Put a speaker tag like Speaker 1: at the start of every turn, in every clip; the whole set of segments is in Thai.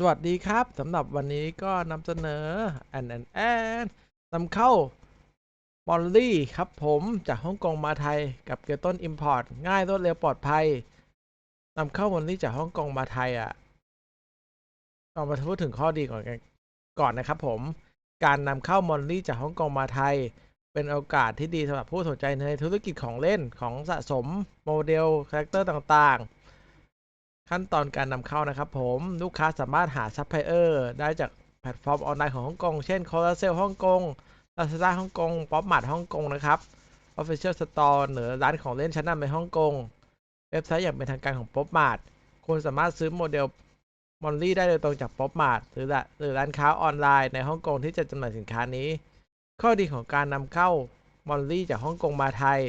Speaker 1: สวัสดีครับสำหรับวันนี้ก็นำเสนอแอนแอนแอนนำเข้ามอลลี่ครับผมจากฮ่องกงมาไทยกับเกต้นอิมพอร์ตง่ายรวดเร็วปลอดภัยนำเข้ามอลลี่จากฮ่องกงมาไทยอะเรามาพูดถึงข้อดีก่อนกันก่อนนะครับผมการนำเข้ามอลลี่จากฮ่องกงมาไทย เป็นโอกาสที่ดีสำหรับผู้สนใจในธุรกิจของเล่นของสะสมโมเดลคาแรคเตอร์ต่างๆ ขั้นตอนการนำเข้านะครับผมลูกค้าสามารถหาซัพพลายเออร์ได้จากแพลตฟอร์มออนไลน์ของฮ่องกง เช่น c o l a s e l ฮ่องกง Lazada ฮ่องกง Pop Mart ฮ่องกงนะครับ Official Store หรือร้านของเล่นชั้นนำในฮ่องกง เว็บไซต์อย่างเป็นทางการของ Pop Mart คุณสามารถซื้อโมเดลมอลลี่ได้โดยตรงจาก Pop Mart หรือละหรือร้านค้าออนไลน์ในฮ่องกงที่จะจำหน่ายสินค้านี้ ข้อดีของการนำเข้ามอลลี่จากฮ่องกงมาไทย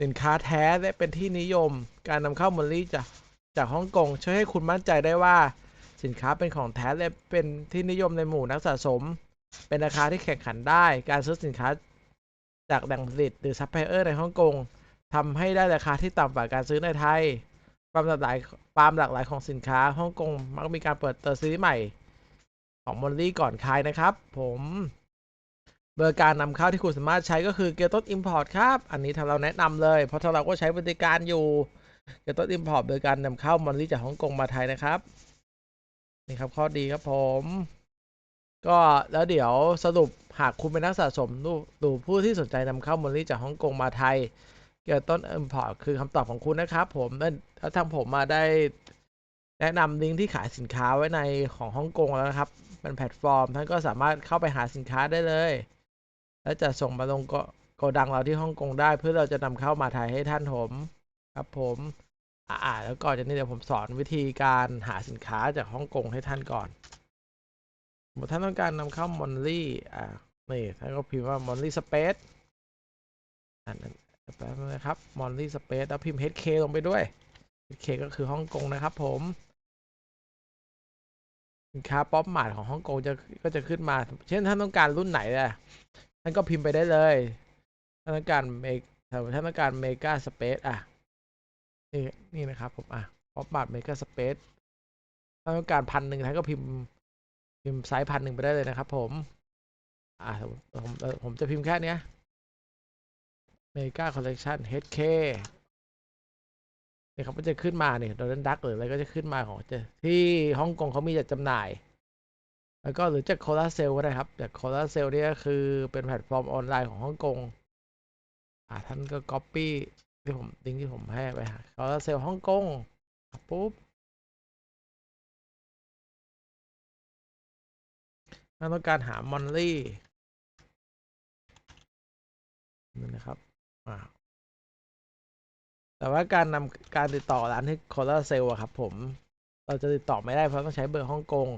Speaker 1: สินค้าแท้และเป็นที่นิยม การนำเข้ามอลลี่จากจากฮ่องกงช่วยให้คุณมั่นใจได้ว่า สินค้าเป็นของแท้และเป็นที่นิยมในหมู่นักสะสม เป็นราคาที่แข่งขันได้ การซื้อสินค้าจากแหล่งผลิตหรือซัพพลายเออร์ในฮ่องกงทำให้ได้ราคาที่ต่ำกว่าการซื้อในไทยความหลากหลายความหลากหลายของสินค้าฮ่องกงมักมีการเปิดตัวซื้อใหม่ ของมอลลี่ก่อนขายนะครับ ผม บอร์การนำเข้าที่คุณสามารถใช้ก็คือเก t ต้นอิมพอร์ตครับ อันนี้ทางเราแนะนำเลย เพราะทางเราก็ใช้บริการอยู่เก t ต้นอิมพอร์ตโดยการนำเข้ามอลลี่จากฮ่องกงมาไทยนะครับ นี่ครับข้อดีครับผม ก็แล้วเดี๋ยวสรุปหากคุณเป็นนักสะสมดูดูผู้ที่สนใจนำเข้ามอลลี่จากฮ่องกงมาไทย เกียวกับต้นอิมพอร์ตคือคำตอบของคุณนะครับ ผมและแล้วทางผมมาได้แนะนำลิงก์ที่ขายสินค้าไว้ในของฮ่องกงแล้วนะครับเป็นแพลตฟอร์ม ท่านก็สามารถเข้าไปหาสินค้าได้เลย และจะส่งมาลงโกโกดังเราที่ฮ่องกงได้ เพื่อเราจะนำเข้ามาไทยให้ท่านผมครับผมอ่าแล้วก่อนจากนี้เดี๋ยวผมสอนวิธีการหาสินค้าจากฮ่องกงให้ท่านก่อนสมมติท่านต้องการนำเข้ามอนลี่อ่านี่ท่านก็พิมพ์ว่ามอนลี่สเปซอันนั้นแป๊บนึงนะครับมอนลี่สเปซแล้วพิมพ์ HK ลงไปด้วย HK ก็คือฮ่องกงนะครับผมสินค้าป๊อปมาร์ทของฮ่องกงจะก็จะขึ้นมา เช่นท่านต้องการรุ่นไหนล่ะ ท่านก็พิมพ์ไปได้เลยท่านต้องการเมกท่านต้องการเมกาสเปซอะนี่นี่นะครับผมอะป๊อปมาร์ทเมกาสเปซท่านต้องการพันหนึ่งท่านก็พิมพ์พิมพ์ไซส์พันหนึ่งไปได้เลยนะครับ ผมอ่าผมผมผมจะพิมพ์แค่เนี้ยเมกาคอลเล t ชัน HK เนี่ยครับมันจะขึ้นมาเนี่ยโดนดักหรืออะไรก็จะขึ้นมาของจะที่ฮ่องกงเขามีจัดจำหน่าย แล้วก็หรือจากโคลาเซลก็ได้ครับจากโคลาเซลเนี่ยก็คือเป็นแพลตฟอร์มออนไลน์ของฮ่องกงอ่าท่านก็ก๊อปปี้ที่ผมลิงที่ผมให้ไปหาโคลาเซลฮ่องกงปุ๊บถ้าต้องการหามอนลี่นี่นะครับอ่าแต่ว่าการนำการติดต่อร้านที่โคลาเซลอะครับผม เราจะติดต่อไม่ได้เพราะต้องใช้เบอร์ฮ่องกง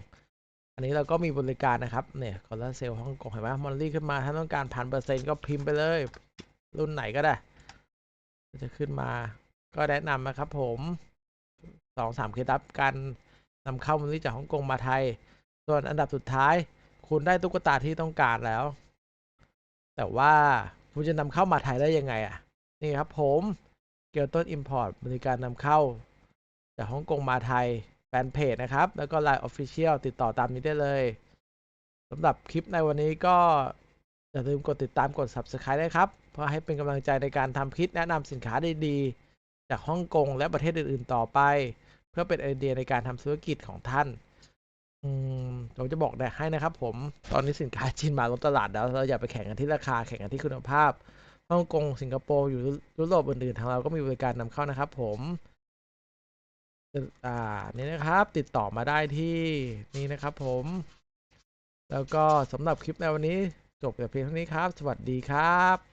Speaker 1: อันนี้เราก็มีบริการนะครับ เนี่ยโคลาเซลฮ่องกงเห็นไหมมอนลี่ขึ้นมา ถ้าต้องการพันเปอร์เซ็นต์ก็พิมพ์ไปเลย รุ่นไหนก็ได้ จะขึ้นมา ก็แนะนำนะครับผมสองสามเคล็ดลับการนำเข้ามอนลี่จากฮ่องกงมาไทย ส่วนอันดับสุดท้าย คุณได้ตุ๊กตาที่ต้องการแล้ว แต่ว่าคุณจะนำเข้ามาไทยได้ยังไงอะ นี่ครับผมเกียวต้นอิมพอร์ตบริการนำเข้า จากฮ่องกงมาไทย แฟนเพจนะครับ แล้วก็ Line Official ติดต่อตามนี้ได้เลยสำหรับคลิปในวันนี้ก็ อย่าลืมกดติดตามกด Subscribe ด้วยครับ เพื่อให้เป็นกำลังใจในการทำคลิปแนะนำสินค้าดีๆ จากฮ่องกงและประเทศอื่นๆต่อไป เพื่อเป็นไอเดียในการทำธุรกิจของท่านอืมผมจะบอกได้ให้นะครับผมตอนนี้สินค้าจีนมาล้นตลาดแล้วเราอย่าไปแข่งกันที่ราคาแข่งกันที่คุณภาพฮ่องกงสิงคโปร์อยู่ยุโรปอื่นๆทางเราก็มีบริการนำเข้านะครับผม อ่านี่นะครับติดต่อมาได้ที่นี่นะครับผม แล้วก็สำหรับคลิปในวันนี้จบแต่เพียงเท่านี้ครับ สวัสดีครับ